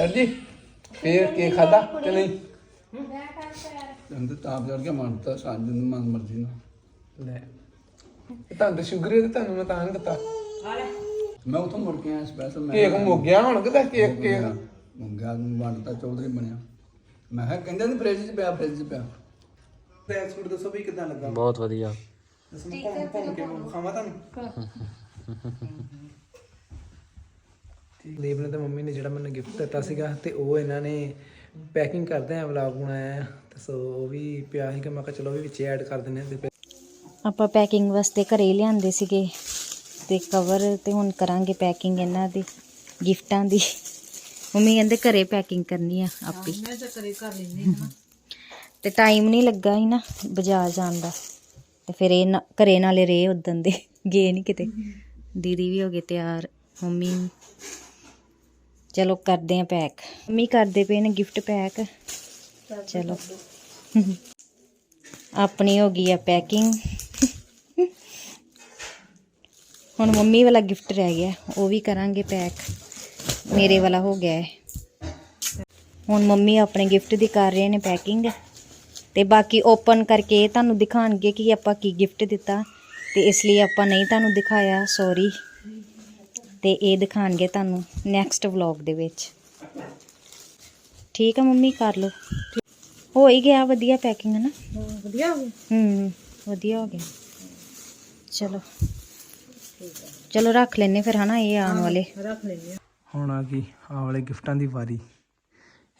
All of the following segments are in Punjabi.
ਸਰ ਜੀ ਫੇਰ ਕੇ ਖਾਦਾ ਕਿ ਨਹੀਂ? ਅੰਦਰ ਤਾਂ ਜੜ ਕੇ ਮੰਨਤਾ ਸਾਂਝ ਨੂੰ ਮਨ ਮਰਜ਼ੀ ਨਾਲ। ਲੈ। ਇਹ ਤਾਂ ਤੇ ਸ਼ੂਗਰ ਹੈ ਤੇ ਤੁਹਾਨੂੰ ਮੈਂ ਤਾਂ ਨਹੀਂ ਦਿੱਤਾ। ਮੈਂ ਉਥੋਂ ਮੁੜ ਕੇ ਆਇਆ ਸਪੈਸ਼ਲ ਮੈਂ ਕੇਕ ਮੁੱਕ ਗਿਆ ਹੁਣ ਕਿਤੇ ਕੇਕ ਕੇਕ। ਮੰਗਾ ਨੂੰ ਵੰਡਤਾ ਚੌਧਰੀ ਬਣਿਆ। ਮੈਂ ਕਿਹਾ ਕਹਿੰਦੇ ਨੇ ਫ੍ਰਿਜ 'ਚ ਪਿਆ ਫ੍ਰਿਜ 'ਚ ਪਿਆ। ਟ੍ਰੈਕ ਸੂਟ ਦੱਸੋ ਵੀ ਕਿਦਾਂ ਲੱਗਾ? ਬਹੁਤ ਵਧੀਆ। ਦੱਸੋ ਘੁੰਮ ਘੁੰਮ ਕੇ ਖਾਵਾਂ ਤੁਹਾਨੂੰ? ਦੀਪ ਨੇ ਤੇ ਮੰਮੀ ਨੇ ਜਿਹੜਾ ਮੈਨੂੰ ਗਿਫਟ ਦਿੱਤਾ ਸੀਗਾ ਤੇ ਉਹ ਇਹਨਾਂ ਨੇ ਪੈਕਿੰਗ ਕਰਦੇ ਆ ਵਲੌਗ ਬਣਾਇਆ। ਤੇ ਸੋ ਉਹ ਵੀ ਪਿਆ ਸੀ ਕਿ ਮੈਂ ਕਿਹਾ ਚਲੋ ਵੀ ਵਿੱਚ ਐਡ ਕਰ ਦਿੰਦੇ ਆ ਤੇ ਆਪਾਂ ਪੈਕਿੰਗ ਵਾਸਤੇ ਘਰੇ ਹੀ ਲਿਆਂਦੇ ਸੀਗੇ ਤੇ ਕਵਰ ਤੇ ਹੁਣ ਕਰਾਂਗੇ ਪੈਕਿੰਗ ਇਹਨਾਂ ਦੀ ਗਿਫਟਾਂ ਦੀ। ਮੰਮੀ ਕਹਿੰਦੇ ਘਰੇ ਪੈਕਿੰਗ ਕਰਨੀ ਆ ਆਪੀ। ਮੈਂ ਤਾਂ ਘਰੇ ਕਰ ਲੈਂਦੀ ਤੇ ਟਾਈਮ ਨਹੀਂ ਲੱਗਾ ਹੀ ਨਾ ਬਾਜ਼ਾਰ ਜਾਣ ਦਾ। ਤੇ ਫਿਰ ਇਹ ਨਾ- ਘਰੇ ਨਾਲੇ ਰੇ ਉਦਣ ਦੇ। ਗਏ ਨਹੀਂ ਕਿਤੇ। ਦੀਦੀ ਵੀ ਹੋ ਗਏ ਤਿਆਰ ਮੰਮੀ। ਚਲੋ ਕਰਦੇ ਆ ਪੈਕ। ਮੰਮੀ ਕਰਦੇ ਪਏ ਨੇ ਗਿਫਟ ਪੈਕ। ਚਲੋ। ਆਪਣੀ ਹੋ ਗਈ ਆ ਪੈਕਿੰਗ ਹੁਣ ਮੰਮੀ ਵਾਲਾ ਗਿਫਟ ਰਹਿ ਗਿਆ, ਉਹ ਵੀ ਕਰਾਂਗੇ ਪੈਕ। ਮੇਰੇ ਵਾਲਾ ਹੋ ਗਿਆ ਹੈ ਹੁਣ ਮੰਮੀ ਆਪਣੇ ਗਿਫਟ ਦੀ ਕਰ ਰਹੇ ਨੇ ਪੈਕਿੰਗ ਤੇ ਬਾਕੀ ਓਪਨ ਕਰਕੇ ਤੁਹਾਨੂੰ ਦਿਖਾਣਗੇ ਕਿ ਆਪਾਂ ਕੀ ਗਿਫਟ ਦਿੱਤਾ। ਤੇ ਇਸ ਲਈ ਆਪਾਂ ਨਹੀਂ ਤੁਹਾਨੂੰ ਦਿਖਾਇਆ ਸੌਰੀ ਤੇ ਇਹ ਦਿਖਾਣਗੇ ਤੁਹਾਨੂੰ ਨੈਕਸਟ ਵਲੌਗ ਦੇ ਵਿੱਚ। ਠੀਕ ਆ ਮੰਮੀ ਕਰ ਲਓ। ਹੋ ਹੀ ਗਿਆ ਵਧੀਆ ਪੈਕਿੰਗ ਹੈ ਨਾ ਵਧੀਆ ਹੋ ਗਿਆ। ਹੂੰ ਵਧੀਆ ਹੋ ਗਿਆ। ਚਲੋ। ਚਲੋ ਰੱਖ ਲੈਨੇ ਫਿਰ ਹਨਾ ਇਹ ਆਉਣ ਵਾਲੇ। ਹੁਣ ਆ ਗਈ ਆ ਵਾਲੇ ਗਿਫਟਾਂ ਦੀ ਵਾਰੀ।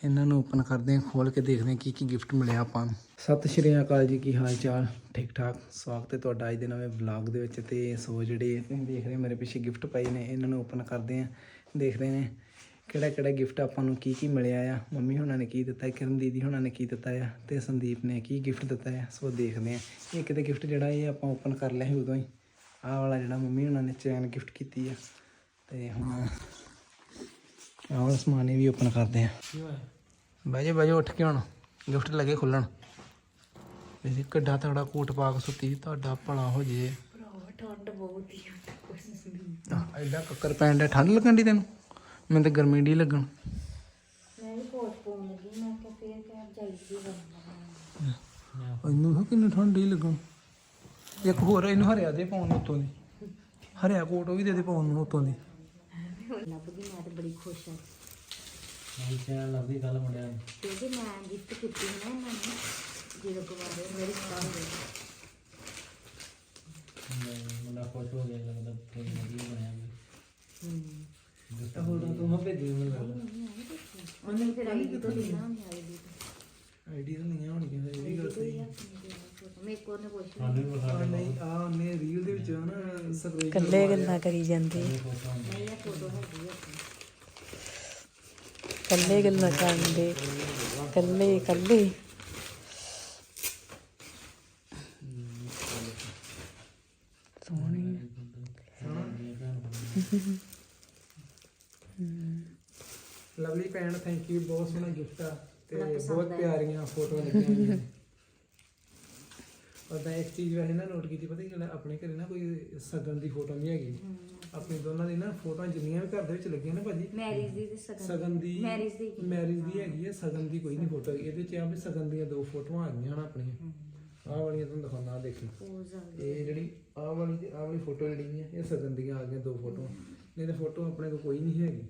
ਇਹਨਾਂ ਨੂੰ ਓਪਨ ਕਰਦੇ ਹਾਂ ਖੋਲ ਕੇ ਦੇਖਦੇ ਹਾਂ ਕੀ ਕੀ ਗਿਫਟ ਮਿਲਿਆ ਆਪਾਂ ਨੂੰ। ਸਤਿ ਸ਼੍ਰੀ ਅਕਾਲ ਜੀ, ਕੀ ਹਾਲ ਚਾਲ? ਠੀਕ ਠਾਕ? ਸਵਾਗਤ ਹੈ ਤੁਹਾਡਾ ਅੱਜ ਦੇ ਨਵੇਂ ਵਲੌਗ ਦੇ ਵਿੱਚ ਤੇ ਸੋ ਜਿਹੜੇ ਤੁਸੀਂ ਦੇਖ ਰਹੇ ਮੇਰੇ ਪਿੱਛੇ ਗਿਫਟ ਪਏ ਨੇ, ਇਹਨਾਂ ਨੂੰ ਓਪਨ ਕਰਦੇ ਹਾਂ, ਦੇਖਦੇ ਨੇ ਕਿਹੜਾ ਕਿਹੜਾ ਗਿਫਟ ਆਪਾਂ ਨੂੰ ਕੀ ਕੀ ਮਿਲਿਆ ਆ। ਮੰਮੀ ਹੁਣਾਂ ਨੇ ਕੀ ਦਿੱਤਾ, ਕਿਰਨ ਦੀਦੀ ਹੁਣਾਂ ਨੇ ਕੀ ਦਿੱਤਾ ਆ, ਤੇ ਸੰਦੀਪ ਨੇ ਕੀ ਗਿਫਟ ਦਿੱਤਾ ਆ, ਸੋ ਦੇਖਦੇ ਆ ਇੱਕ ਕਿਤੇ ਗਿਫਟ ਜਿਹੜਾ ਇਹ ਆਪਾਂ ਓਪਨ ਕਰ ਲਿਆ ਸੀ ਉਦੋਂ ਹੀ, ਆਹ ਵਾਲਾ ਜਿਹੜਾ ਮੰਮੀ ਹੁਣਾਂ ਨੇ ਚੈਨ ਗਿਫਟ ਕੀਤੀ ਆ, ਤੇ ਹੁਣ ਆਹ ਵਾਲਾ ਸਮਾਨ ਇਹ ਵੀ ਓਪਨ ਕਰਦੇ ਆ ਬਹਿ ਜਾ ਬਹਿ ਜਾ ਉੱਠ ਕੇ ਹੁਣ। ਗਿਫਟ ਲੱਗੇ ਖੁੱਲਣ। ਇਹ ਕਿੱਡਾ ਤਗੜਾ ਕੋਟ ਪਾ ਕੇ ਸੁੱਤੀ ਤੁਹਾਡਾ ਭਲਾ ਹੋ ਜੇ। ਠੰਡ ਬਹੁਤ ਹੀ ਐਡਾ ਕੱਕਰ ਪੈਣ ਦਾ ਠੰਡ ਲੱਗਣ ਦੀ ਤੈਨੂੰ? ਮੈਨੂੰ ਤਾਂ ਗਰਮੀ ਢੀ ਲੱਗਣ। ਮੈਂ ਵੀ ਕੋਟ ਪਾਉਣ ਲੱਗੀ ਮੈਂ ਕਿਹਾ ਫੇਰ ਕਹਿ ਜਾਈ ਸੀ ਇਹਨੂੰ ਤਾਂ ਕਿੰਨੀ ਠੰਡ ਢੀ ਲੱਗਣ। ਇੱਕ ਹੋਰ ਇਹਨੂੰ ਹਰਿਆ ਦੇ ਪਾਉਣ ਨੂੰ ਉੱਤੋਂ ਦੀ। ਹਰਿਆ ਕੋਟ ਉਹ ਵੀ ਦੇ ਦੇ ਪਾਉਣ ਨੂੰ ਉੱਤੋਂ ਦੀ। ਲੱਭਦੀ ਮੈਂ ਤੇ ਬੜੀ ਖੁਸ਼ ਹਾਂ ਮੈਂ ਕਿਹਾ ਲੱਭਦੀ ਗੱਲ ਮੁੰਡਿਆਂ ਨੂੰ ਕਿਉਂਕਿ ਮੈਂ ਗਿਫਟ ਕੀਤੀ ਸੀ ਨਾ ਇਹਨਾਂ ਨੂੰ ਜਦੋਂ ਕੁਵਾਰੇ ਮੇਰੀ ਸਟਾਰ ਹੋ ਗਈ ਮੁੰਡਾ ਖੁਸ਼ ਹੋ ਗਿਆ ਲੱਗਦਾ ਕੋਈ ਵਧੀਆ ਬਣਿਆ ਵੀ। ਹੋਰ ਤੂੰ ਹਾਂ ਭੇਜੀ ਮੈਨੂੰ ਲੱਗਦਾ ਉਹਨੇ ਫਿਰ ਆਈ ਤੋਂ ਲੈਣਾ ਨਹੀਂ ਆਈ ਦੀ ਆਈਡੀ ਤਾਂ ਨਹੀਂ ਹੋਣੀ ਇਹ ਵੀ ਗੱਲ ਸਹੀ ਹੈ। ਮੇਰੇ ਕੋਲ ਨੇ ਪੁੱਛ ਸਾਨੂੰ ਵੀ ਵਿਖਾ ਆ ਨਹੀਂ ਆ ਉਹਨੇ ਰੀਲ ਦੇ ਵਿੱਚ ਨਾ ਸਕਰੀਨ ਕੱਲੇ ਗੱਲਾਂ ਕਰੀ ਜਾਂਦੇ। ਕੱਲੇ ਗੱਲਾਂ ਕਰਦੇ ਕੱਲੇ ਕੱਲੇ ਲਵਲੀ ਭੈਣ ਥੈਂਕ ਯੂ ਬਹੁਤ ਸੋਹਣਾ ਗਿਫਟ ਆ ਤੇ ਬਹੁਤ ਪਿਆਰੀਆਂ ਫੋਟੋਆਂ ਲੱਗੀਆਂ ਉਹਦਾ ਇੱਕ ਚੀਜ਼ ਵੈਸੇ ਨਾ ਨੋਟ ਕੀਤੀ ਪਤਾ ਕੀ? ਆਪਣੇ ਘਰੇ ਨਾ ਕੋਈ ਸਗਨ ਦੀ ਫੋਟੋ ਨਹੀਂ ਹੈਗੀ। ਆਪਣੀ ਦੋਨਾਂ ਦੀ ਨਾ ਫੋਟੋਆਂ ਜਿੰਨੀਆਂ ਵੀ ਘਰ ਦੇ ਵਿੱਚ ਲੱਗੀਆਂ ਨੇ ਭਾਜੀ ਮੈਰਿਜ ਦੀ ਤੇ ਸਗਨ ਸਗਨ ਦੀ ਮੈਰਿਜ ਦੀ ਹੈਗੀ। ਹੈ। ਸਗਨ ਦੀ ਕੋਈ ਨਹੀਂ ਫੋਟੋ ਇਹਦੇ ਚ ਆ ਵੀ ਸਗਨ ਦੀਆਂ ਦੋ ਫੋਟੋਆਂ ਆ ਗਈਆਂ ਹਨ ਆਪਣੀਆਂ। ਆਹ ਵਾਲੀਆਂ ਤੁਹਾਨੂੰ ਦਿਖਾਉਣਾ ਆਹ ਦੇਖੀ। ਪੋਜ਼ ਆ ਇਹ ਜਿਹੜੀ ਆਹ ਵਾਲੀ ਤੇ ਆਹ ਵਾਲੀ ਫੋਟੋ ਜਿਹੜੀ ਹੈ ਇਹ ਸਗਨ ਦੀਆਂ ਆ ਗਈਆਂ ਦੋ ਫੋਟੋ ਨਹੀਂ ਤਾਂ ਫੋਟੋ ਆਪਣੇ ਕੋਲ ਕੋਈ ਨਹੀਂ ਹੈਗੀ।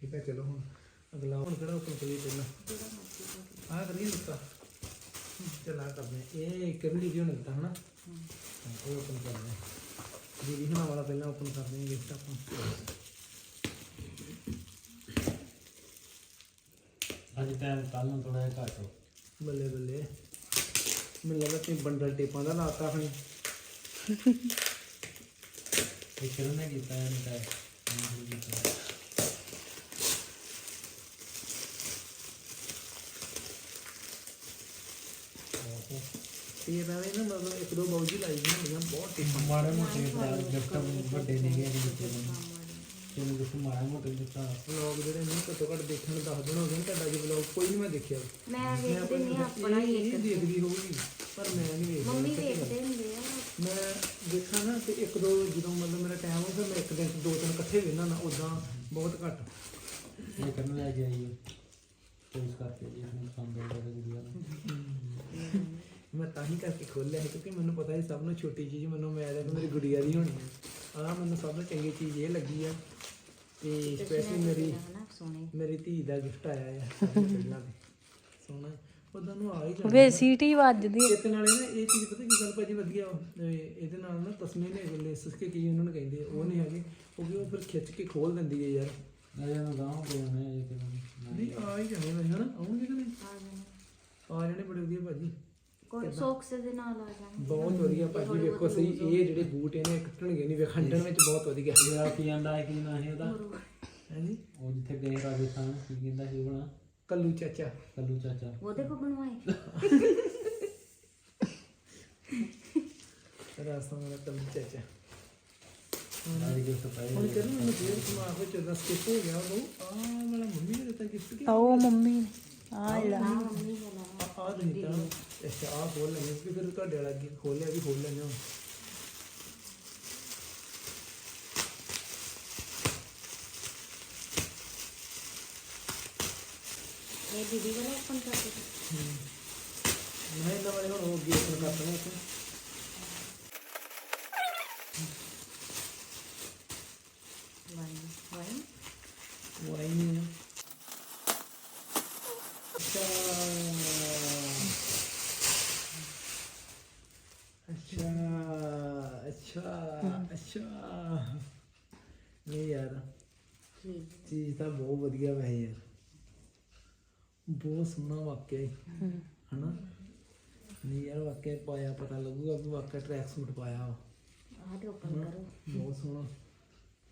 ਠੀਕ ਹੈ ਚਲੋ ਹੁਣ ਅਗਲਾ ਹੁਣ ਕਿਹੜਾ ਓਪਨ ਕਰੀਏ ਪਹਿਲਾਂ? ਆਹ ਕਰੀਏ ਦਿੱਤਾ ਚਲਾ ਕਰਦੇ ਹਾਂ। ਇਹ ਕਰਨ ਦੀ ਹੁਣ ਦਿੱਤਾ ਹਨਾ? ਹਾਂ, ਉਹ ਓਪਨ ਕਰਦੇ ਹਾਂ। ਦੀਦੀ ਹੁਣਾਂ ਵਾਲਾ ਪਹਿਲਾਂ ਓਪਨ ਕਰਦੇ ਹਾਂ ਗਿਫਟ ਆਪਾਂ। ਅੱਜ ਟਾਈਮ ਕੱਲ ਨੂੰ ਥੋੜਾ ਜਿਹਾ ਘੱਟ ਹੋ। ਬੱਲੇ ਬੱਲੇ। ਮੈਨੂੰ ਲੱਗਾ ਤੁਸੀਂ ਬੰਡਲ ਟੇਪਾਂ ਦਾ ਲਾਤਾ ਆਪਣੀ ਇਹ ਕਿਰਨ ਨੇ ਕੀਤਾ ਇਹਨੇ ਤਾਂ ਇਹਨੇ ਕੀਤਾ ਤੇ ਇਹਦਾ ਵੀ ਨਾ ਮਤਲਬ ਇੱਕ ਦੋ ਬਾਊਜੀ ਲਾਈ ਦੀਆਂ ਹੁੰਦੀਆਂ ਬਹੁਤ ਟੇਪਾਂ ਮਾੜੇ ਮੋਟੇ ਗਿਫਟ ਵੱਡੇ ਨਹੀਂ ਗਏ ਦਿੱਤੇ ਚਲੋ ਗਿਫਟ ਮਾੜੇ ਮੋਟੇ ਦਿੱਤਾ ਵਲੌਗ ਜਿਹੜੇ ਨਹੀਂ ਘੱਟੋ ਘੱਟ ਦੇਖਣ ਨੂੰ ਦੱਸ ਦੇਣਾ ਹੋਗੇ ਤੁਹਾਡਾ ਜੀ ਵਲੌਗ ਕੋਈ ਨਹੀਂ ਮੈਂ ਦੇਖਿਆ। ਮੈਂ ਵੇਖਦੇ ਨਹੀਂ ਆਪਣਾ ਹੀ ਇਹ ਦੇਖਦੀ ਹੋਊਗੀ ਪਰ ਮੈਂ ਨਹੀਂ ਵੇਖਦਾ। ਮੰਮੀ ਵੇਖਦੇ ਹੁੰਦੇ ਆ। ਮੈਂ ਦੇਖਾਂ ਨਾ ਤੇ ਇੱਕ ਦੋ ਜਦੋਂ ਮਤਲਬ ਮੇਰਾ ਟਾਈਮ ਹੋਊਗਾ ਮੈਂ ਇੱਕ ਦਿਨ ਦੋ ਤਿੰਨ ਇਕੱਠੇ ਵੇਖਣਾ ਨਾ ਉਦਾਂ ਬਹੁਤ ਘੱਟ। ਇਹ ਕਰਨ ਲੈ ਕੇ ਆਈ ਚੋਇਸ ਕਰਕੇ ਜੀ ਆਪਣੇ ਪਸੰਦ ਆਉਂਦਾ ਤੇ ਗੁੜੀਆ ਨੂੰ ਮੈਂ ਤਾਂ ਹੀ ਕਰਕੇ ਖੋਲਿਆ ਹੈ ਕਿਉਂਕਿ ਮੈਨੂੰ ਪਤਾ ਹੈ ਸਭ ਨੂੰ ਛੋਟੀ ਚੀਜ਼ ਮੈਨੂੰ ਮੈਂ ਤਾਂ ਮੇਰੀ ਗੁੜੀਆ ਦੀ ਹੋਣੀ ਹੈ ਆ ਮੈਨੂੰ ਸਭ ਤੋਂ ਚੰਗੀ ਚੀਜ਼ ਇਹ ਲੱਗੀ ਆ ਤੇ ਸਪੈਸ਼ਲੀ ਮੇਰੀ ਮੇਰੀ ਧੀ ਦਾ ਗਿਫਟ ਆਇਆ ਤੋਂ ਪਹਿਲਾਂ ਤੇ। ਸੋਹਣਾ ਉਹਦਾ ਨੂੰ ਆ ਹੀ ਜਾਣਾ। ਵੇ ਸੀਟੀ ਵੱਜਦੀ। ਇਹਦੇ ਨਾਲੇ ਨਾ ਇਹ ਚੀਜ਼ ਪਤਾ ਕੀ ਗੱਲ ਭਾਜੀ ਵਧੀਆ ਵਾ? ਇਹ- ਇਹਦੇ ਨਾਲ ਨਾ ਤਸਮੇ ਨੇ ਅਗਲੇ ਸਸਕੇ ਕੀ ਉਹਨਾਂ ਨੂੰ ਕਹਿੰਦੇ ਉਹ ਨਹੀਂ ਹੈਗੇ ਕਿਉਂਕਿ ਉਹ ਫਿਰ ਖਿੱਚ ਕੇ ਖੋਲ ਦਿੰਦੀ ਹੈ ਯਾਰ। ਅਜੇ ਨੂੰ ਗਾਉਂ ਪਏ ਹੋਣੇ ਅਜੇ ਕਿਤੇ ਨਹੀਂ ਆ ਹੀ ਜਾਣੇ ਵੈਸੇ ਹਨਾ? ਆਉਣਗੇ ਕਿ ਨਹੀਂ? ਆ ਜਾਣੇ ਬੜੇ ਵਧੀਆ ਭਾਜੀ। ਕੋਈ ਸੌਕਸ ਦੇ ਨਾਲ ਆ ਜਾਣੇ ਬਹੁਤ ਵਧੀਆ ਭਾਜੀ ਵੇਖੋ ਸਹੀ ਇਹ ਜਿਹੜੇ ਬੂਟ ਇਹਨੇ ਕੱਟਣਗੇ ਨਹੀਂ ਵੇਖੰਡਣ ਵਿੱਚ ਬਹੁਤ ਵਧੀਆ ਮੇਰਾ ਕੀ ਆਂਦਾ ਹੈ ਕੀ ਨਾ ਹੈ ਉਹਦਾ? ਹਾਂਜੀ? ਉਹ ਜਿੱਥੇ ਗਏ ਰਾਜਸਥਾਨ ਕੀ ਕਹਿੰਦਾ ਸੀ ਬਣਾ ਕੱਲੂ ਚਾਚਾ। ਕੱਲੂ ਚਾਚਾ। ਉਹਦੇ ਕੋ ਬਣਵਾਏ। ਰਾਸਤਾ ਮੇਰਾ ਕੱਲੂ ਚਾਚਾ। ਉਹ ਮੰਮੀ ਨੇ। ਆ ਨਹੀਂ ਤਾਂ ਅੱਛਾ ਆ ਖੋਲ ਲੈਣੇ ਕਿ ਫਿਰ ਤੁਹਾਡੇ ਵਾਲਾ ਅੱਗੇ ਖੋਲਿਆ ਵੀ ਖੋਲ ਲੈਣੇ ਹੁਣ ਇਹ ਦੀਦੀ ਵਾਲਾ ਓਪਨ ਕਰ ਦੇ ਮੈਂ ਇਹਨਾਂ ਵਾਲੇ ਹੁਣ ਉਹ ਅੱਗੇ open ਕਰ ਦੇਣਾ ਇੱਥੇ ਵਾਈ ਵਾਈ ਉਹ ਆਈ ਨਹੀਂ ਹੈ ਅੱਛਾ ਅੱਛਾ ਅੱਛਾ। ਨਹੀਂ ਯਾਰ। ਠੀਕ। ਚੀਜ਼ ਤਾਂ ਬਹੁਤ ਵਧੀਆ ਵੈ ਯਾਰ। ਬਹੁਤ ਸੋਹਣਾ ਵਾਕਿਆ ਹੀ। ਹਨਾ? ਨਹੀਂ ਯਾਰ ਵਾਕਿਆ ਪਾਇਆ ਪਤਾ ਲੱਗੂਗਾ ਵੀ ਵਾਕਿਆ ਟਰੈਕ ਸੂਟ ਪਾਇਆ ਵਾ। ਆ ਤੇ ਓਪਨ ਕਰੋ। ਬਹੁਤ ਸੋਹਣਾ।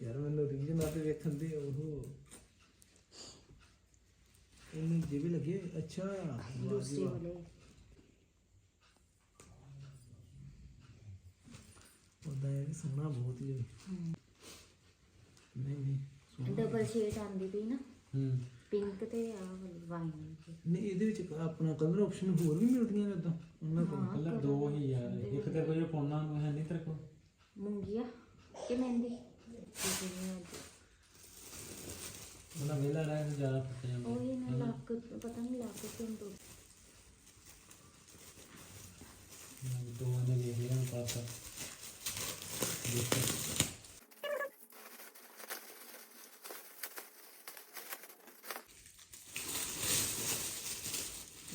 ਯਾਰ ਮੈਨੂੰ ਰੀਜਨ ਆ ਤੇ ਵੇਖਣ ਦੇ ਉਹ ਇਹਨੂੰ ਜੇ ਵੀ ਲੱਗੇ ਅੱਛਾ। ਦੂਸਰੇ। ਵਾਲੇ। ਉਹਦਾ ਇਹ ਵੀ ਸੋਹਣਾ ਬਹੁਤ ਹੀ ਹੈ। ਨਹੀਂ ਨਹੀਂ ਸੋਹਣਾ ਡਬਲ ਸ਼ੇਡ ਆਂਦੀ ਪਈ ਨਾ। ਹੂੰ। ਪਿੰਕ ਤੇ ਆ ਵਾਈਨ ਨਹੀਂ ਇਹਦੇ ਵਿੱਚ ਆਪਣਾ ਕਲਰ ਆਪਸ਼ਨ ਹੋਰ ਵੀ ਮਿਲਦੀਆਂ ਨੇ ਇਦਾਂ ਉਹਨਾਂ ਕੋਲ ਕਲਰ ਦੋ ਹੀ ਯਾਰ ਇੱਕ ਤੇ ਕੋਈ ਫੋਨਾਂ ਨੂੰ ਹੈ ਨਹੀਂ ਤੇਰੇ ਕੋਲ। ਮੁੰਗੀਆ ਕਿ ਮਹਿੰਦੀ? ਉਹਨਾਂ ਵੇਲਾ ਰਹਿ ਕੇ ਜ਼ਿਆਦਾ ਫੱਟੇ ਜਾਂਦੇ ਉਹ ਇਹ ਨਾ ਲੱਕ ਪਤਾ ਨਹੀਂ ਲੱਕ ਕਿਉਂ ਤੋਂ ਦੋ ਨੇ ਵੇਖ ਲਿਆ ਹੁਣ ਪਾਤਾ ਦੇਖੋ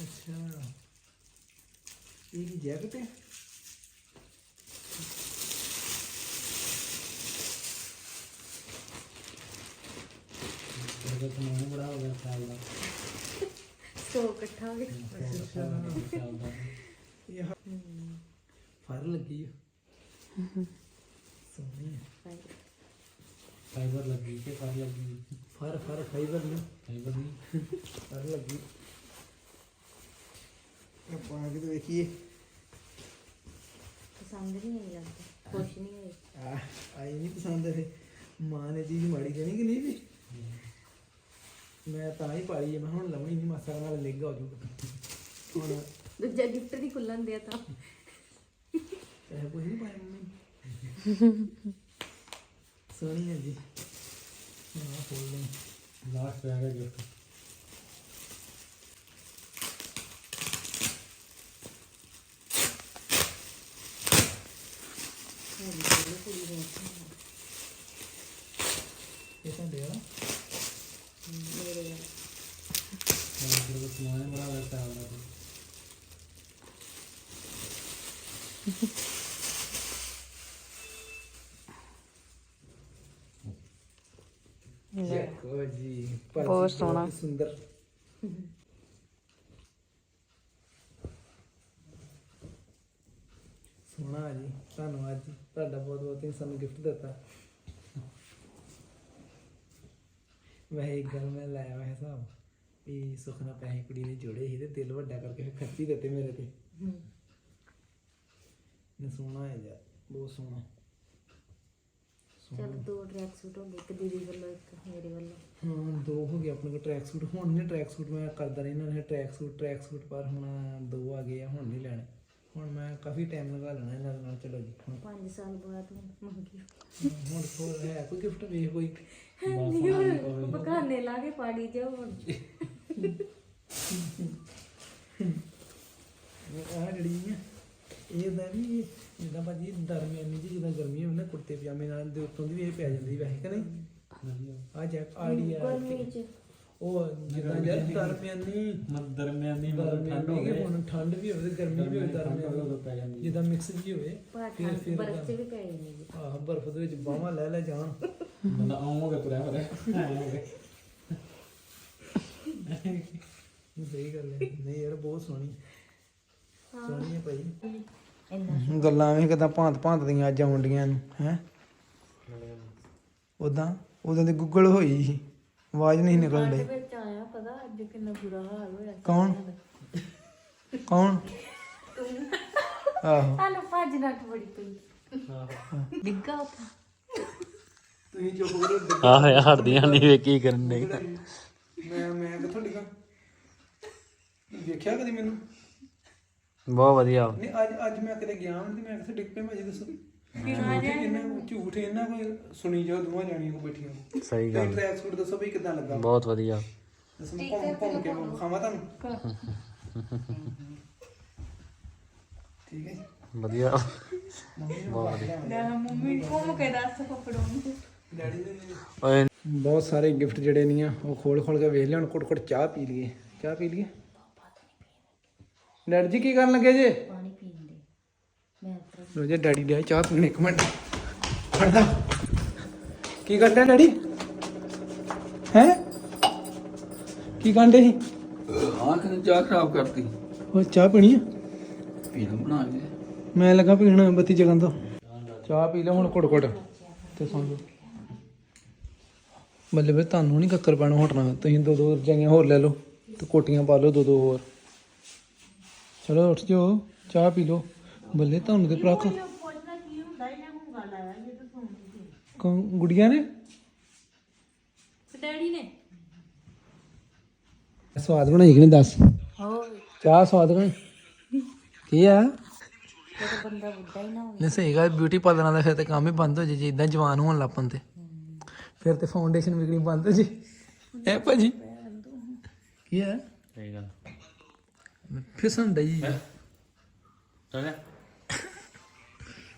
ਅੱਛਾ ਇਹ ਕੀ ਜੈਕਟ ਹੈ ਤੇਰੇ ਕੋਲ ਮੋਹ ਬੜਾ ਹੋ ਗਿਆ ਸਾਲ ਦਾ ਦਾ ਫਰ ਹੈ ਫਾਈਬਰ ਲੱਗੀ ਕਿ ਫਾਈਬਰ ਲੱਗੀ? ਫਰ ਫਰ ਫਾਈਬਰ ਨੇ ਫਾਈਬਰ ਨਹੀਂ। ਫਰ ਲੱਗੀ। ਇਹ ਪਾ ਕੇ ਤੇ ਵੇਖੀਏ। ਪਸੰਦ ਨਹੀਂ ਆਈ ਲੱਗਦਾ ਖੁਸ਼ ਨਹੀਂ ਹੋਈ। ਆ ਆਈ ਨਹੀਂ ਪਸੰਦ ਇਹ। ਮਾਂ ਨੇ ਚੀਜ਼ ਮਾੜੀ ਕਹਿਣੀ ਕਿ ਨਹੀਂ ਵੀ? ਮੈਂ ਤਾਂ ਹੀ ਪਾਲੀ ਹੈ ਮੈਂ ਹੁਣ ਲਵਾਂ ਹੀ ਨਹੀਂ ਮਾਸਾ ਨਾਲ ਲੇਗਾ ਹੋ ਜਾਊਗਾ ਹੁਣ ਦੂਜਾ ਗਿਫਟ ਨਹੀਂ ਖੁੱਲਣ ਦਿਆ ਤਾਂ। ਇਹ ਕੁਝ ਨਹੀਂ ਪਾਇਆ ਮੰਮੀ। ਸੋਹਣੀ ਹੈ ਜੀ। ਹਾਂ, ਫੁੱਲ ਲਾਸਟ ਪੈ ਗਿਆ ਗਿਫਟ। ਇਹ ਤਾਂ ਦੇ ਮੇਰੇ ਤੇਰੇ ਕੋਲ ਸਮਾਨ ਬੜਾ ਹੋ ਦੇਖੋ ਜੀ ਭਾਜੀ ਬਹੁਤ ਸੋਹਣਾ। ਸੁੰਦਰ। ਸੋਹਣਾ ਜੀ ਧੰਨਵਾਦ ਜੀ। ਤੁਹਾਡਾ ਬਹੁਤ ਬਹੁਤ ਤੁਸੀਂ ਸਾਨੂੰ ਗਿਫਟ ਦਿੱਤਾ। ਮੈਂ ਇੱਕ ਗੱਲ ਮੈਂ ਲਾਇਆ ਹੋਇਆ ਹਿਸਾਬ ਵੀ ਸੁਖਨਾ ਪੈਸੇ ਕੁੜੀ ਨੇ ਜੋੜੇ ਸੀ ਤੇ ਦਿਲ ਵੱਡਾ ਕਰਕੇ ਫਿਰ ਖਰਚੀ ਦਿੱਤੇ ਮੇਰੇ ਤੇ। ਨੇ ਸੋਹਣਾ ਹੈ ਯਾਰ ਬਹੁਤ ਸੋਹਣਾ। ਚਲ ਦੋ ਟਰੈਕ ਸੂਟ ਹੋ ਗਏ ਇੱਕ ਦੀਦੀ ਵੱਲੋਂ ਇੱਕ ਮੇਰੇ ਵੱਲੋਂ। ਹਾਂ ਦੋ ਹੋ ਗਏ ਆਪਣੇ ਕੋਲ ਟਰੈਕ ਸੂਟ ਹੁਣ ਨੇ ਟਰੈਕ ਸੂਟ ਮੈਂ ਕਰਦਾ ਰਹਿਣਾ ਨੇ ਟਰੈਕ ਸੂਟ ਟਰੈਕ ਸੂਟ ਪਰ ਹੁਣ ਦੋ ਆ ਗਏ ਆ ਹੁਣ ਨਹੀਂ ਲੈਣੇ। ਹੁਣ ਮੈਂ ਕਾਫੀ ਟਾਈਮ ਲਗਾ ਲੈਣਾ ਇਹਨਾਂ ਨਾਲ ਚਲੋ ਜੀ ਹੁਣ। 5 ਸਾਲ ਬਾਅਦ ਹੁਣ ਮੰਗੀ। ਹੁਣ ਕੋਲ ਹੈ ਕੋਈ ਗਿਫਟ ਵੇਖ ਕੋਈ। ਬਗਾਨੇ ਲਾ ਕੇ ਪਾੜੀ ਜਾਓ ਹੁਣ। ਆਹ ਜਿਹੜੀ ਆ ਇਹ ਦਾ ਵੀ ਜਿੱਦਾਂ ਭਾਜੀ ਦਰਮਿਆਨੀ ਜੀ ਜਿੱਦਾਂ ਗਰਮੀ ਹੋਵੇ ਨਾ ਕੁੜਤੇ ਪਜਾਮੇ ਨਾਲ ਦੇ ਉੱਤੋਂ ਦੀ ਵੀ ਇਹ ਪੈ ਜਾਂਦੀ ਵੈਸੇ ਕਿ ਨਹੀਂ? ਆ ਜੈਕ ਆੜੀ ਆ ਉਹ ਜਿੱਦਾਂ ਯਾਰ ਦਰਮਿਆਨੀ ਮਤ ਦਰਮਿਆਨੀ ਮਤਲਬ ਠੰਡ ਦਰਮਿਆਨੀ ਕਿ ਹੋਵੇ ਹੁਣ ਠੰਡ ਵੀ ਹੋਵੇ ਤੇ ਗਰਮੀ ਵੀ ਹੋਵੇ ਦਰਮਿਆਨੀ ਪੈ ਜਾਂਦੀ ਜਿੱਦਾਂ ਮਿਕਸ ਜੀ ਹੋਵੇ ਫਿਰ ਫਿਰ ਬਰਫ਼ ਚ ਵੀ ਪੈ ਜਾਂਦੀ ਆਹ ਬਰਫ਼ ਦੇ ਵਿੱਚ ਬਾਹਾਂ ਲੈ ਲੈ ਜਾਣ। ਬੰਦਾ ਆਉਂਗਾ ਤੁਰਿਆ ਹੋਵੇ ਸਹੀ ਗੱਲ ਹੈ। ਨਹੀਂ ਯਾਰ ਬਹੁਤ ਸੋਹਣੀ। ਸੋਹਣੀ ਹੈ ਭਾਈ। ਗੱਲਾਂ ਵੀ ਕਿਦਾਂ ਭਾਂਤ ਭਾਂਤ ਦੀਆਂ ਅੱਜ ਆਉਂਦੀਆਂ ਨੂੰ ਹੈ? ਉਦਾਂ ਉਦੋਂ ਦੀ ਗੁੱਗਲ ਹੋਈ ਸੀ ਆਵਾਜ਼ ਨਹੀਂ ਨਿਕਲ ਰਹੀ ਵਿੱਚ ਆਇਆ ਪਤਾ ਅੱਜ ਕਿੰਨਾ ਬੁਰਾ ਹਾਲ ਹੋਇਆ ਕੌਣ? ਕੌਣ? ਆਹੋ। ਸਾਨੂੰ ਭੱਜ ਨੱਠ ਬੜੀ ਪਈ ਡਿੱਗਾ ਉੱਥੇ ਤੁਸੀਂ ਚੁੱਪ ਕਰੋ ਆਹ ਯਾਰ ਹਟਦੀਆਂ ਨਹੀਂ ਵੇ ਕੀ ਕਰਨ ਦੇ ਮੈਂ ਮੈਂ ਕਿੱਥੋਂ ਡਿੱਗਾ? ਵੇਖਿਆ ਕਦੀ ਮੈਨੂੰ? ਬਹੁਤ ਵਧੀਆ। ਨਹੀਂ ਅੱਜ ਅੱਜ ਮੈਂ ਕਿਤੇ ਗਿਆ ਹਾਂ ਤੇ ਮੈਂ ਕਿੱਥੇ ਡਿੱਗ ਪਿਆ ਦੱਸੋ ਝੂਠ ਇਹਨਾਂ ਕੋਈ ਸੁਣੀ ਜਾਓ ਦੋਵਾਂ ਜਾਣੀਆਂ ਕੋ ਬੈਠੀਆਂ। ਸਹੀ ਤੇ ਟਰੈਕ ਸੂਟ ਦੱਸੋ ਵੀ ਕਿਦਾਂ ਲੱਗਾ। ਬਹੁਤ ਵਧੀਆ। ਦੱਸੋ ਮੈਂ ਘੁੰਮ ਘੁੰਮ ਕੇ ਮੈਂ ਖਾਵਾਂ ਤੁਹਾਨੂੰ? ਠੀਕ ਹੈ ਜੀ। ਵਧੀਆ। ਮੰਮੀ ਘੁੰਮ ਕੇ ਦੱਸ ਕੱਪੜੋਂ ਡੈਡੀ ਦੇ ਓਏ। ਬਹੁਤ ਸਾਰੇ ਗਿਫਟ ਜਿਹੜੇ ਨਹੀਂ ਆ ਉਹ ਖੋਲ ਖੋਲ ਕੇ ਵੇਖ ਲਿਆ ਹੁਣ ਕੁੜ ਕੁੜ ਚਾਹ ਪੀ ਲਈਏ। ਚਾਹ ਪੀ ਲਈਏ? ਡੈਡੀ ਜੀ ਕੀ ਕਰਨ ਲੱਗੇ ਜੇ? ਪਾਣੀ ਪੀਣ ਦੇ। ਮੈਂ ਲੋ ਜੇ ਡੈਡੀ ਲਿਆ ਚਾਹ ਪੀਣ ਇੱਕ ਮਿੰਟ। ਫੜਦਾ। ਕੀ ਕਰਦੇ ਡੈਡੀ? ਹੈ? ਕੀ ਕਰਦੇ ਸੀ? ਆਂਖ ਨੇ ਚਾਹ ਖਰਾਬ ਕਰਤੀ। ਉਹ ਚਾਹ ਪੀਣੀ ਆ? ਪੀਣ ਬਣਾ ਕੇ। ਮੈਂ ਲੱਗਾ ਪੀਣ ਬੱਤੀ ਜਗਨ ਤੋਂ। ਚਾਹ ਪੀ ਲਓ ਹੁਣ ਘੁੱਟ ਘੁੱਟ। ਤੇ ਸੌਂ ਜਾਓ ਬੱਲੇ ਬੱਲੇ ਤੁਹਾਨੂੰ ਨਹੀਂ ਕੱਕਰ ਪੈਣਾ ਹਟਣਾ। ਤੁਸੀਂ ਦੋ ਦੋ ਰਜਾਈਆਂ ਹੋਰ ਲੈ ਲਓ ਤੇ ਕੋਟੀਆਂ ਪਾ ਲਓ ਦੋ ਦੋ ਹੋਰ। ਚਲੋ ਉੱਠ ਜਾਓ ਚਾਹ ਪੀ ਲਓ। ਬੱਲੇ ਤੁਹਾਨੂੰ ਤੇ। ਪ੍ਰਖ ਕੌਣ? ਗੁੜੀਆਂ ਨੇ? ਡੈਡੀ ਨੇ। ਸਵਾਦ ਬਣਾਈ ਕਿ ਨਹੀਂ ਦੱਸ? ਹੋਰ। ਚਾਹ ਸਵਾਦ ਬਣੀ ਕੀ ਆ? ਜਦੋਂ ਬੰਦਾ ਬੁੱਢਾ ਹੀ ਨਾ ਹੋਵੇ। ਨਹੀਂ ਸਹੀ ਗੱਲ ਬਿਊਟੀ ਪਾਰਲਰਾਂ ਦਾ ਫਿਰ ਤੇ ਕੰਮ ਹੀ ਬੰਦ ਹੋ ਜੇ ਜੇ ਇਦਾਂ ਜਵਾਨ ਹੋਣ ਲੱਗ ਪੰਦੇ। ਫਿਰ ਤੇ ਫਾਊਂਡੇਸ਼ਨ ਵਿਕਣੀ ਬੰਦ ਹੋ ਜੇ? ਐ ਭਾਜੀ? ਕੀ ਹੈ ਸਹੀ ਗੱਲ। ਫਿਸਣ ਡਈ ਚਲੇ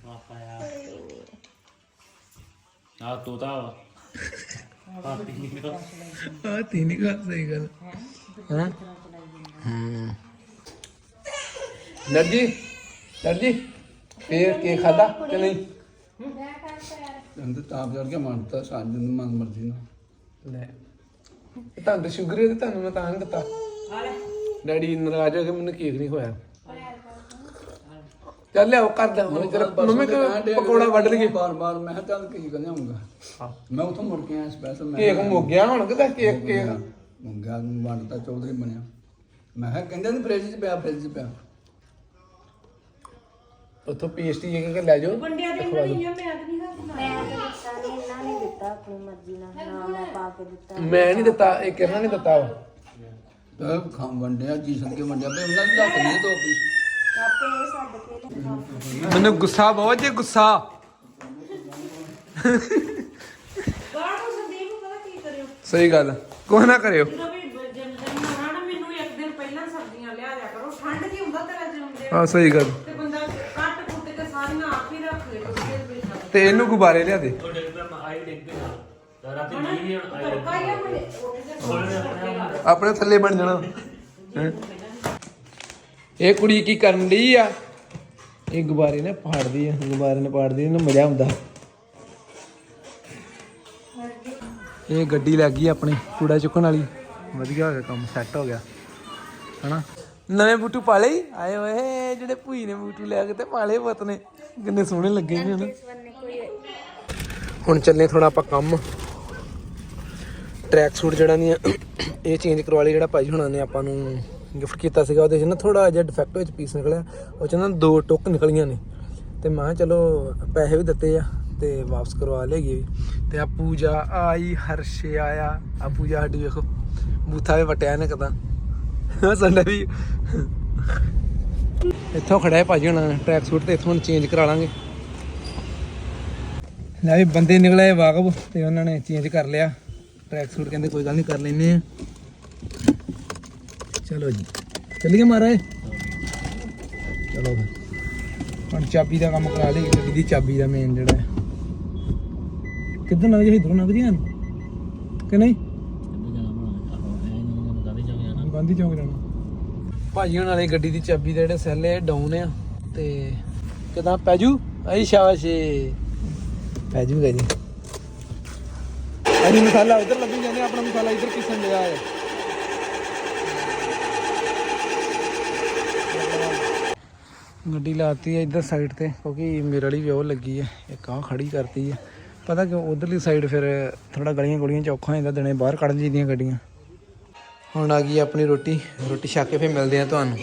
ਆਪਾ ਯਾਰ ਆ ਤੋਤਾ ਵਾ ਆ ਤੀਨ ਗੱਲ ਸਹੀ ਗੱਲ ਹਾਂ ਹੂੰ ਨਰਜੀ ਨਰਜੀ ਫੇਰ ਕੀ ਖਾਦਾ ਕਿ ਨਹੀਂ ਤੈਨੂੰ ਤਾਂ ਚੜ ਕੇ ਮੰਨਤਾ ਸਾਂਝ ਨੂੰ ਮਨ ਮਰਜ਼ੀ ਨਾਲ ਲੈ ਇਹ ਤੁਹਾਨੂੰ ਤਾਂ ਸ਼ੂਗਰ ਹੈ ਤੇ ਤੁਹਾਨੂੰ ਮੈਂ ਤਾਂ ਨਹੀਂ ਦਿੱਤਾ ਡੈਡੀ ਨਾਰਾਜ਼ ਹੋ ਕੇ ਮੈਨੂੰ ਕੇਕ ਨਹੀਂ ਖਵਾਇਆ। ਚੱਲ ਲਿਆਓ ਕਰਦਾ ਹੁਣ ਤੇਰਾ ਮੰਮੀ ਕੋ ਪਕੌੜਾ ਵੱਢ ਲਈਏ। ਬਾਰ ਬਾਰ ਮੈਂ ਕਿਹਾ ਚੱਲ ਕੀ ਕਹਿੰਦੇ ਆਉਂਗਾ ਮੈਂ ਉਥੋਂ ਮੁੜ ਕੇ ਆਇਆ ਸਪੈਸ਼ਲ ਮੈਂ ਕੇਕ ਮੁੱਕ ਗਿਆ ਹੁਣ ਕਿਦਾ ਕੇਕ ਕੇਕ? ਮੁੰਗਾ ਨੂੰ ਵੰਡਤਾ ਚੌਧਰੀ ਬਣਿਆ। ਮੈਂ ਕਿਹਾ ਕਹਿੰਦੇ ਨੇ ਫ੍ਰਿਜ 'ਚ ਪਿਆ ਫ੍ਰਿਜ 'ਚ ਪਿਆ। ਉੱਥੋਂ ਪੇਸਟੀ ਇੱਕ ਇੱਕ ਲੈ ਜਾਓ ਵੰਡਿਆ ਤੇ ਇਹਨਾਂ ਨਹੀਂ ਆ ਮੈਂ ਤਾਂ ਨਹੀਂ ਹੱਥ ਮੈਂ ਤਾਂ ਦਿੱਤਾ ਨਹੀਂ ਇਹਨਾਂ ਨੇ ਦਿੱਤਾ ਆਪਣੀ ਮਰਜ਼ੀ ਨਾਲ ਨਾ ਮੈਂ ਪਾ ਕੇ ਦਿੱਤਾ। ਮੈਂ ਨਹੀਂ ਦਿੱਤਾ ਇਹ ਕਿਹਨਾਂ ਨੇ ਦਿੱਤਾ ਵਾ। ਤਾਂ ਖਾਂ ਵੰਡਿਆ ਜੀ ਸਦਕੇ ਵੰਡਿਆ ਤੇ ਉਹਨਾਂ ਦੇ ਹੱਥ ਨਹੀਂ ਦੋ ਪੀਸ ਕੇ ਮੈਨੂੰ ਗੁੱਸਾ ਬਹੁਤ ਜੇ ਗੁੱਸਾ। ਬਾਹਰ ਸੰਦੀਪ ਪਤਾ ਕੀ ਕਰਿਓ ਸਹੀ ਗੱਲ ਕੋਈ ਨਾ ਕਰਿਓ। ਜਦੋਂ ਵੀ ਜਨਮ ਦਿਨ ਹੋਣਾ ਨਾ ਮੈਨੂੰ ਇੱਕ ਦਿਨ ਪਹਿਲਾਂ ਸਬਜ਼ੀਆਂ ਲਿਆ ਦਿਆ ਕਰੋ ਠੰਡ ਕੀ ਹੁੰਦਾ ਤੇਰਾ ਜਨਮ ਦਿਨ ਹਾਂ ਸਹੀ ਗੱਲ। ਤੇ ਬੰਦਾ ਕੱਟ ਕੁੱਟ ਕੇ ਸਾਰੀਆਂ ਆਪ ਹੀ ਰੱਖ ਲੈ ਕੁਝ ਦਿਨ ਵਿੱਚ। ਤੇ ਇਹਨੂੰ ਗੁਬਾਰੇ ਲਿਆ ਦੇ ਉਹ ਡਿੱਗ ਪਿਆ ਆਈ ਡਿੱਗ ਪਿਆ ਰਾਤੀ ਨੀਂਦ ਹੀ ਹੁਣ ਆਈ ਤੜਕਾ ਹੀ ਆ ਮੇਰੇ ਉੱਠ ਕੇ ਆਪਣੇ ਥੱਲੇ ਬਣ ਜਾਣਾ। ਹੈਂ। ਇਹ ਕੁੜੀ ਕੀ ਕਰਨ ਦੀ ਆ? ਇਹ ਗੁਬਾਰੇ ਨੇ ਪਾੜਦੀ ਆ ਗੁਬਾਰੇ ਨੇ ਪਾੜਦੀ ਇਹਨੂੰ ਮਜ਼ਾ ਆਉਂਦਾ। ਇਹ ਗੱਡੀ ਲੱਗ ਗਈ ਆਪਣੀ ਕੂੜਾ ਚੁੱਕਣ ਵਾਲੀ। ਵਧੀਆ ਹੋ ਗਿਆ ਕੰਮ ਸੈੱਟ ਹੋ ਗਿਆ। ਹਨਾ? ਨਵੇਂ ਬੂਟੂ ਪਾ ਲਈ ਆਏ ਓਏ ਜਿਹੜੇ ਭੂਈ ਨੇ ਬੂਟੂ ਲਿਆ ਕੇ ਤੇ ਪਾਲੇ ਪੁੱਤ ਨੇ। ਕਿੰਨੇ ਸੋਹਣੇ ਲੱਗੇ ਨੇ ਹਨਾ? ਹੁਣ ਚੱਲੇ ਥੋੜਾ ਆਪਾਂ ਕੰਮ। ਟਰੈਕ ਸੂਟ ਜਿਹੜਾ ਨਹੀਂ ਆ, ਇਹ ਚੇਂਜ ਕਰਵਾ ਲਈ ਜਿਹੜਾ ਭਾਜੀ ਹੁਣਾਂ ਨੇ ਆਪਾਂ ਨੂੰ ਗਿਫਟ ਕੀਤਾ ਸੀਗਾ ਉਹਦੇ 'ਚ ਨਾ ਥੋੜਾ ਜਿਹਾ ਡਿਫੈਕਟ ਵਿੱਚ ਪੀਸ ਨਿਕਲਿਆ ਉਹ 'ਚ ਨਾ ਦੋ ਟੁੱਕ ਨਿਕਲੀਆਂ ਨੇ। ਤੇ ਮੈਂ ਕਿਹਾ ਚਲੋ ਪੈਸੇ ਵੀ ਦਿੱਤੇ ਆ ਤੇ ਵਾਪਸ ਕਰਵਾ ਲਿਆਈਏ ਵੀ। ਤੇ ਆ ਪੂਜਾ ਆਈ ਹਰਸ਼ੇ ਆਇਆ। ਆ ਪੂਜਾ ਸਾਡੀ ਵੇਖੋ ਬੂਥਾ ਵੀ ਵਟਿਆ ਨੇ ਕਦਾ ਸੰਡਾ ਵੀ। ਇੱਥੋਂ ਖੜਾ ਹੈ ਭਾਜੀ ਹੁਣਾਂ ਨੇ ਟਰੈਕ ਸੂਟ ਤੇ ਇੱਥੋਂ ਚੇਂਜ ਕਰਾ ਲਾਂਗੇ। ਲੈ ਵੀ ਬੰਦੇ ਨਿਕਲੇ ਵਾਕਬ ਤੇ ਉਹਨਾਂ ਨੇ ਚੇਂਜ ਕਰ ਲਿਆ। ਟਰੈਕ ਸੂਟ ਕਹਿੰਦੇ ਕੋਈ ਗੱਲ ਨਹੀਂ ਕਰ ਲੈਨੇ ਆ ਚਲੋ ਜੀ। ਚੱਲੀਏ ਮਹਾਰਾਜ। ਚਲੋ ਫਿਰ। ਹੁਣ ਚਾਬੀ ਦਾ ਕੰਮ ਕਰਾ ਲਈ ਗੱਡੀ ਦੀ ਚਾਬੀ ਦਾ ਮੇਨ ਜਿਹੜਾ ਹੈ। ਕਿੱਧਰ ਲੱਗ ਜਾ ਇਧਰੋਂ ਲੱਗ ਜਾਂ ਕਿ ਨਹੀਂ? ਗਾਂਧੀ ਚੌਂਕ ਜਾਣਾ। ਭਾਜੀ ਹੁਣ ਵਾਲੀ ਗੱਡੀ ਦੀ ਚਾਬੀ ਦੇ ਜਿਹੜੇ ਸੈੱਲ ਹੈ ਡਾਊਨ ਆ ਤੇ ਕਿਦਾਂ? ਪੈਜੂ? ਆਈ ਸ਼ਾਬਾਸ਼। ਏ। ਪੈ ਜੂਗਾ ਜੀ ਅਜੀ ਮਸਾਲਾ ਉਧਰ ਲੱਭੀ ਜਾਂਦੇ ਆਪਣਾ ਮਸਾਲਾ ਇੱਧਰ ਕਿਸਨ ਲਿਆ ਹੈ ਗੱਡੀ ਲਾਤੀ ਹੈ ਇੱਧਰ ਸਾਈਡ ਤੇ ਕਿਉਂਕਿ ਮੇਰੇ ਵਾਲੀ ਵੀ ਉਹ ਲੱਗੀ ਹੈ ਇੱਕ ਆਹ ਖੜੀ ਕਰਤੀ ਹੈ। ਪਤਾ ਕਿ ਉਧਰਲੀ ਸਾਈਡ ਫਿਰ ਥੋੜਾ ਗਲੀਆਂ ਗੁਲੀਆਂ ਚ ਔਖਾ ਹੋ ਜਾਂਦਾ ਦਿਨੇ ਬਾਹਰ ਕੱਢ ਜੀਦੀਆਂ ਗੱਡੀਆਂ। ਹੁਣ ਆ ਗਈ ਆਪਣੀ ਰੋਟੀ ਰੋਟੀ ਛੱਕ ਕੇ ਫਿਰ ਮਿਲਦੇ ਆ ਤੁਹਾਨੂੰ।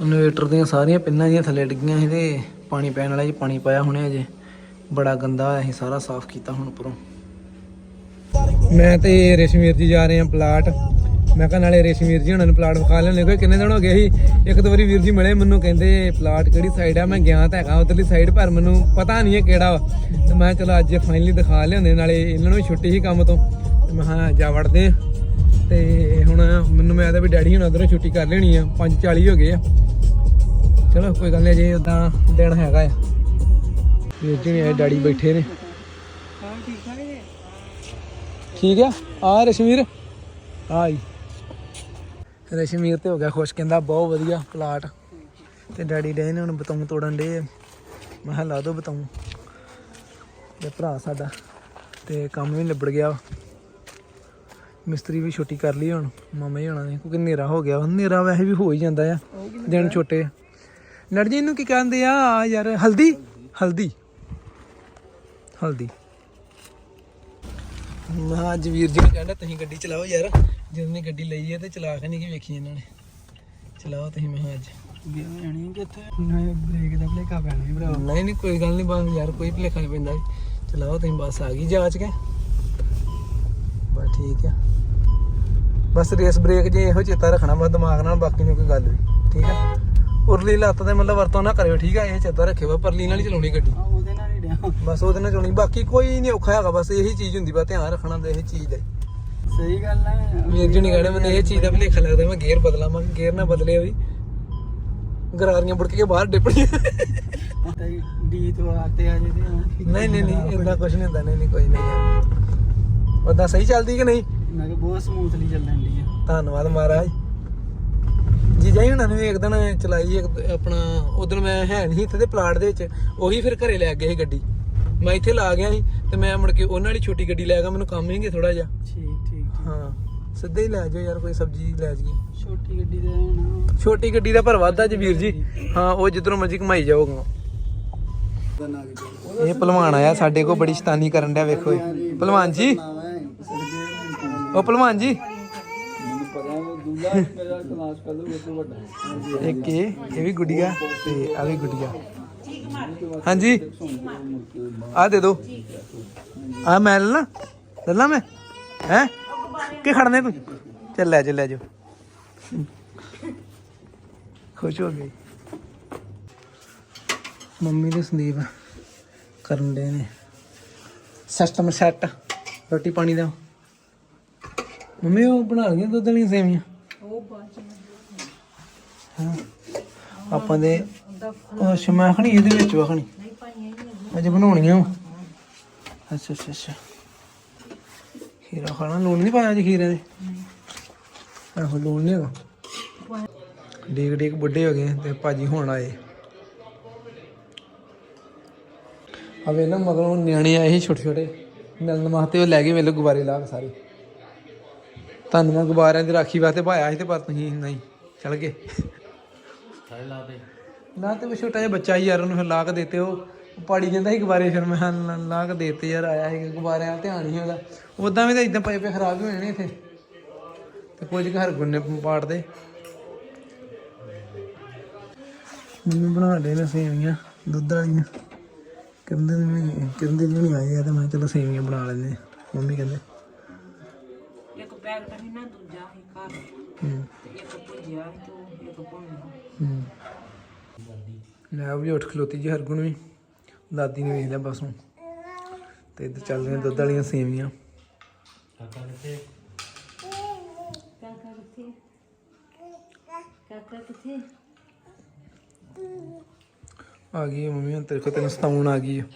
ਇਨਵੇਟਰ ਦੀਆਂ ਸਾਰੀਆਂ ਪਿੰਨਾਂ ਜੀਆਂ ਥੱਲੇ ਡਿੱਗੀਆਂ ਤੇ ਪਾਣੀ ਪੈਣ ਵਾਲਾ ਜੀ, ਪਾਣੀ ਪਾਇਆ ਹੁਣੇ ਅਜੇ। ਬੜਾ ਗੰਦਾ ਹੋਇਆ ਸੀ, ਸਾਰਾ ਸਾਫ਼ ਕੀਤਾ ਹੁਣ ਉੱਪਰੋਂ। ਮੈਂ ਤੇ ਰੇਸ਼ਮੀਰ ਜੀ ਜਾ ਰਹੇ ਹਾਂ ਪਲਾਟ। ਮੈਂ ਕਿਹਾ ਨਾਲੇ ਰੇਸ਼ਮੀਰ ਜੀ ਉਹਨਾਂ ਨੂੰ ਪਲਾਟ ਵਿਖਾ ਲੈਣੇ ਕੋਈ ਕਿੰਨੇ ਦਿਨ ਹੋ ਗਏ ਸੀ? ਇੱਕ ਦੋ ਵਾਰੀ ਵੀਰ ਜੀ ਮਿਲੇ ਮੈਨੂੰ, ਕਹਿੰਦੇ ਪਲਾਟ ਕਿਹੜੀ ਸਾਈਡ ਆ? ਮੈਂ ਗਿਆ ਤਾਂ ਹੈਗਾ, ਉਧਰਲੀ ਸਾਈਡ ਪਰ ਮੈਨੂੰ ਪਤਾ ਨਹੀਂ ਹੈ ਕਿਹੜਾ ਵਾ। ਤੇ ਮੈਂ ਕਿਹਾ ਚਲੋ ਅੱਜ ਫਾਈਨਲੀ ਦਿਖਾ ਲਿਆਉਂਦੇ ਨਾਲੇ ਇਹਨਾਂ ਨੂੰ ਵੀ ਛੁੱਟੀ ਸੀ ਕੰਮ ਤੋਂ। ਤੇ ਮੈਂ ਹਾਂ ਜਾ ਵੜਦੇ ਆ ਤੇ ਹੁਣ ਮੈਨੂੰ ਮੈਂ ਤਾਂ ਵੀ ਡੈਡੀ ਹੁਣ ਉਧਰੋਂ ਛੁੱਟੀ ਕਰ ਲੈਣੀ ਆ। 5:40 ਹੋ ਗਏ ਆ। ਚਲੋ, ਕੋਈ ਗੱਲ ਨਹੀਂ ਜੇ ਉਦਾਂ ਦਿਨ ਹੈਗਾ ਆ। ਵੀਰ ਜੀ ਨੇ ਡੈਡੀ ਬੈਠੇ ਨੇ। ਠੀਕ ਆ? ਆ ਰਸ਼ਮੀਰ? ਆਈ। ਰਸ਼ਮੀਰ ਤੇ ਹੋ ਗਿਆ ਖੁਸ਼, ਕਹਿੰਦਾ ਬਹੁਤ ਵਧੀਆ ਪਲਾਟ। ਤੇ ਡੈਡੀ ਡੇ ਨੇ ਹੁਣ ਬਤਾਉਂ ਤੋੜਨ ਡੇ ਮੈਂ ਕਿਹਾ, ਲਾ ਦੋ ਬਤਾਉਂ ਤੇ ਭਰਾ ਸਾਡਾ, ਤੇ ਕੰਮ ਵੀ ਨਿਬੜ ਗਿਆ ਮਿਸਤਰੀ ਵੀ ਛੁੱਟੀ ਕਰ ਲਈ ਹੁਣ, ਮਾਮਾ ਹੀ ਨੇ, ਕਿਉਂਕਿ ਹਨੇਰਾ ਹੋ ਗਿਆ ਹਨੇਰਾ ਵੈਸੇ ਵੀ ਹੋ ਹੀ ਜਾਂਦਾ ਆ, ਦਿਨ ਛੋਟੇ। ਆ ਲੜ ਜੀ ਇਹਨੂੰ ਕੀ ਕਹਿੰਦੇ ਆ? ਆ ਯਾਰ ਹਲਦੀ? ਹਲਦੀ। ਹਲਦੀ। ਮਹਾ ਅੱਜ ਵੀਰ ਜੀ ਨੇ ਕਹਿੰਦਾ ਤੁਸੀਂ ਗੱਡੀ ਚਲਾਓ ਯਾਰ। ਜਦੋਂ ਨੇ ਗੱਡੀ ਲਈ ਹੈ ਤੇ ਚਲਾ ਕੇ ਨਹੀਂ ਕਿ ਵੇਖੀ ਇਹਨਾਂ ਨੇ। ਚਲਾਓ ਤੁਸੀਂ ਮੈਂ ਅੱਜ। ਗਿਆ ਜਾਣੀ ਕਿੱਥੇ ਨਹੀਂ ਬ੍ਰੇਕ ਦਾ ਭਲੇਖਾ ਪੈਣਾ ਹੀ ਭਰਾ। ਨਹੀਂ ਨਹੀਂ ਕੋਈ ਗੱਲ ਨਹੀਂ ਬਸ ਯਾਰ ਕੋਈ ਭੁਲੇਖਾ ਨਹੀਂ ਪੈਂਦਾ। ਚਲਾਓ ਤੁਸੀਂ ਬਸ ਆ ਗਈ ਜਾਂਚ ਕੇ। ਬਸ ਠੀਕ ਆ। ਬਸ ਰੇਸ ਬ੍ਰੇਕ ਜੇ ਇਹੋ ਚੇਤਾ ਰੱਖਣਾ ਬਸ ਦਿਮਾਗ ਨਾਲ ਬਾਕੀ ਨਹੀਂ ਕੋਈ ਗੱਲ ਵੀ ਠੀਕ ਆ? ਉਰਲੀ ਲੱਤ ਦੇ ਮਤਲਬ ਵਰਤੋਂ ਨਾ ਕਰਿਓ ਠੀਕ ਆ? ਇਹ ਚੇਤਾ ਰੱਖਿਓ ਬਸ ਪਰਲੀ ਨਾਲ ਹੀ ਚਲਾਉਣੀ ਗੱਡੀ। ਆ ਉਹਦੇ ਨਾਲ ਹੀ ਡਿਆ। ਬਸ ਉਹਦੇ ਨਾਲ ਚਲਾਉਣੀ। ਬਾਕੀ ਕੋਈ ਨਹੀਂ ਔਖਾ ਹੈਗਾ ਬਸ ਇਹੀ ਚੀਜ਼ ਹੁੰਦੀ ਬਾ ਧਿਆਨ ਰੱਖਣਾ ਤੇ ਇਹ ਚੀਜ਼ ਦਾ ਸਹੀ ਗੱਲ ਹੈ ਵੀਰ ਜੀ ਨੇ ਕਹਿਣਾ ਮੈਨੂੰ ਇਹ ਚੀਜ਼ ਦਾ ਭੁਲੇਖਾ ਲੱਗਦਾ ਮੈਂ ਗੇਅਰ ਬਦਲਾਂ ਮੈਂ ਗੇਅਰ ਨਾ ਬਦਲੇ ਵੀ। ਗਰਾਰੀਆਂ ਬੁੜਕ ਕੇ ਬਾਹਰ ਡਿੱਪਣੀਆਂ। ਤੇ ਡੀ ਤੋਂ ਆਤੇ ਆ ਜੇ ਤੇ ਨਹੀਂ ਨਹੀਂ ਨਹੀਂ ਇਦਾਂ ਕੁਝ ਨਹੀਂ ਹੁੰਦਾ ਨਹੀਂ ਨਹੀਂ ਕੋਈ ਨਹੀਂ। ਯਾਰ ਉਦਾਂ ਸਹੀ ਚੱਲਦੀ ਕਿ ਨਹੀਂ? ਮੈਂ ਕਿਹਾ ਬਹੁਤ ਸਮੂਥਲੀ ਚੱਲਣ ਦੀ ਆ। ਧੰਨਵਾਦ ਮਹਾਰਾਜ। ਜੀ ਜਾਈ ਹੁਣਾਂ ਨੇ ਵੀ ਇੱਕ ਦਿਨ ਚਲਾਈ ਇੱਕ ਆਪਣਾ ਉਦੋਂ ਮੈਂ ਹੈ ਨਹੀਂ ਇੱਥੇ ਦੇ ਪਲਾਟ ਦੇ ਵਿੱਚ ਉਹੀ ਫਿਰ ਘਰੇ ਲੈ ਗਏ ਸੀ ਗੱਡੀ। ਮੈਂ ਇੱਥੇ ਲਾ ਗਿਆ ਸੀ ਤੇ ਮੈਂ ਮੁੜ ਕੇ ਉਹਨਾਂ ਵਾਲੀ ਛੋਟੀ ਗੱਡੀ ਲੈ ਗਿਆ ਮੈਨੂੰ ਕੰਮ ਹੀ ਨਹੀਂ ਥੋੜਾ ਜਿਹਾ। ਠੀਕ ਠੀਕ ਹਾਂ ਸਿੱਧੇ ਹੀ ਲੈ ਜਾਓ ਯਾਰ ਕੋਈ ਸਬਜ਼ੀ ਲੈ ਜਾਈਏ। ਛੋਟੀ ਗੱਡੀ ਦੇ ਨਾ ਛੋਟੀ ਗੱਡੀ ਦਾ ਪਰ ਵਾਧਾ ਜੀ ਵੀਰ ਜੀ। ਹਾਂ ਉਹ ਜਿੱਧਰੋਂ ਮਰਜ਼ੀ ਘਮਾਈ ਜਾਓਗਾ ਇਹ ਭਲਵਾਨ ਆਇਆ ਸਾਡੇ ਕੋਲ ਬੜੀ ਸ਼ੈਤਾਨੀ ਕਰਨ ਡਿਆ ਵੇਖੋ। ਇਹ। ਭਲਵਾਨ ਜੀ। ਉਹ ਭਲਵਾਨ ਜੀ। ਪਤਾ ਉਹ ਦੂਲਾ ਮੇਰਾ ਕਲਾਸ ਕਰ ਲੂ ਉਹ ਤੋਂ ਵੱਡਾ। ਇੱਕ ਇਹ ਇਹ ਵੀ ਗੁੱਡੀਆ? ਤੇ ਆ ਵੀ ਗੁੱਡੀਆ। ਹਾਂਜੀ। ਆ ਦੇ ਦੋ। ਆ ਮੈਂ ਲੈ ਲਾ। ਲੈ ਲਾ ਮੈਂ। ਹੈ? ਕੀ ਖੜਨੇ ਤੂੰ? ਚੱਲ ਲੈ ਜਾ ਲੈ ਜਾ ਖੁਸ਼ ਹੋ ਗਈ ਮੰਮੀ ਦੇ ਸੰਦੀਪ ਕਰਨ ਦੇ ਨੇ। ਸਿਸਟਮ ਸੈੱਟ ਰੋਟੀ ਪਾਣੀ ਦਾ। ਮੰਮੀ ਉਹ ਬਣਾ ਲਈਆਂ ਦੁੱਧ ਵਾਲੀਆਂ ਸੇਵੀਆਂ। ਹਾਂ। ਆਪਾਂ ਦੇ ਉਹ ਸ਼ਮਾ ਇਹਦੇ ਵਿੱਚ ਵਖਣੀ ਅਜੇ ਬਣਾਉਣੀਆਂ ਵਾਂ। ਅੱਛਾ ਅੱਛਾ ਅੱਛਾ। ਖੀਰਾ ਖਾਣਾ। ਲੂਣ ਨਹੀਂ ਪਾਇਆ ਜੀ ਖੀਰੇ ਦੇ? ਆਹੋ, ਲੂਣ ਨਹੀਂ ਹੈਗਾ। ਡੀਕ ਡੀਕ ਬੁੱਢੇ ਹੋ ਗਏ ਤੇ ਭਾਜੀ ਹੁਣ ਆਏ। ਅਵੇ ਨਾ, ਮਗਰੋਂ ਨਿਆਣੇ ਆਏ ਸੀ ਛੋਟੇ ਛੋਟੇ ਮਿਲਣ ਵਾਸਤੇ ਉਹ ਲੈ ਗਏ ਮੇਰੇ ਗੁਬਾਰੇ ਲਾ ਕੇ ਸਾਰੇ। ਤੁਹਾਨੂੰ ਮੈਂ ਗੁਬਾਰਿਆਂ ਦੀ ਰਾਖੀ ਵਾਸਤੇ ਪਾਇਆ ਸੀ ਤੇ ਪਰ ਤੁਸੀਂ ਨਹੀਂ ਚਲ ਗਏ। ਨਾ ਤੇ ਉਹ ਛੋਟਾ ਜਿਹਾ ਬੱਚਾ ਸੀ ਯਾਰ ਉਹਨੂੰ ਫਿਰ ਲਾ ਕੇ ਦਿੱਤੇ ਉਹ ਪਾੜੀ ਜਾਂਦਾ ਸੀ ਗੁਬਾਰੇ ਫਿਰ ਮੈਂ ਲਾ- ਲਾ ਕੇ ਦਿੱਤੇ ਯਾਰ ਆਇਆ ਸੀ ਗੁਬਾਰਿਆਂ ਦਾ ਧਿਆਨ ਨਹੀਂ ਉਹਦਾ। ਉਦਾਂ ਵੀ ਤਾਂ ਇਦਾਂ ਪਏ ਪਏ ਖਰਾਬ ਹੀ ਹੋ ਜਾਣੇ ਇੱਥੇ। ਤੇ ਕੁਝ ਘਰ ਗੁੰਨੇ ਪਾੜਦੇ। ਮੈਨੂੰ ਬਣਾ ਦੇ ਨੇ ਸੇਵੀਆਂ ਦੁੱਧ ਵਾਲੀਆਂ। ਕਹਿੰਦੇ ਨੇ ਕਹਿੰਦੇ ਨਹੀਂ ਆਏ ਆ ਤੇ ਮੈਂ ਚਲੋ ਸੇਵੀਆਂ ਬਣਾ ਲੈਂਦੇ ਹਾਂ। ਮੰਮੀ ਕਹਿੰਦੇ ਸੀ ਨਾ ਦੂਜਾ ਸੀ ਘਰ। ਹੂੰ ਤੇ ਇੱਕ ਭੁਜਿਆ ਸੀ ਤੇ ਉਹ ਇੱਕ ਭੁੰਨਿਆ ਹੂੰ। ਲੈ ਵੀ ਉੱਠ ਖਲੋਤੀ ਜੀ ਹਰਗੁਣ ਵੀ। ਦਾਦੀ ਨੇ ਵੇਖ ਲਿਆ ਬਸ ਹੁਣ। ਤੇ ਇੱਧਰ ਚੱਲ ਰਹੀਆਂ ਦੁੱਧ ਵਾਲੀਆਂ ਸੇਵੀਆਂ। ਕਾਕਾ ਕਿੱਥੇ? ਕਾਕਾ ਕਿੱਥੇ? ਕਾਕਾ ਕਿੱਥੇ? ਆ ਗਈ ਮੰਮੀ ਹੁਣ ਤੇਰੇ ਕੋਲ ਤੈਨੂੰ ਸਤਾਉਣ ਆ ਗਈ ਹੈ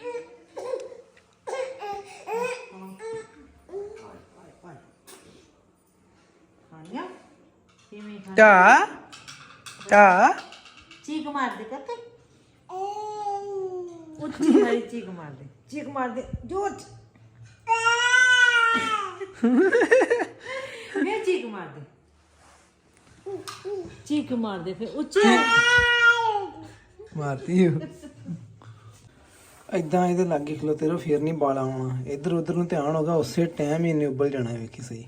ਟਾ ਟਾ। ਚੀਕ ਮਾਰ ਦੇ ਕਾਕੇ ਉੱਚੀ ਮਾਰੀ ਚੀਕ ਮਾਰ ਦੇ ਚੀਕ ਮਾਰ ਦੇ ਜ਼ੋਰ ਚ। ਮੈਂ ਚੀਕ ਮਾਰ ਦੇ ਚੀਕ ਮਾਰ ਦੇ ਫਿਰ ਉੱਚੀ। ਮਾਰਤੀ ਇਦਾਂ ਇਹਦੇ ਲਾਗੇ ਖਲੋਤੇ ਰਹੋ ਫੇਰ ਨਹੀਂ ਬਾਲ ਆਉਣਾ। ਇੱਧਰ ਉੱਧਰ ਨੂੰ ਧਿਆਨ ਹੋਗਾ ਉਸੇ ਟਾਈਮ ਹੀ ਇਹਨੇ ਉੱਬਲ ਜਾਣਾ ਵੇਖੀ ਸਹੀ।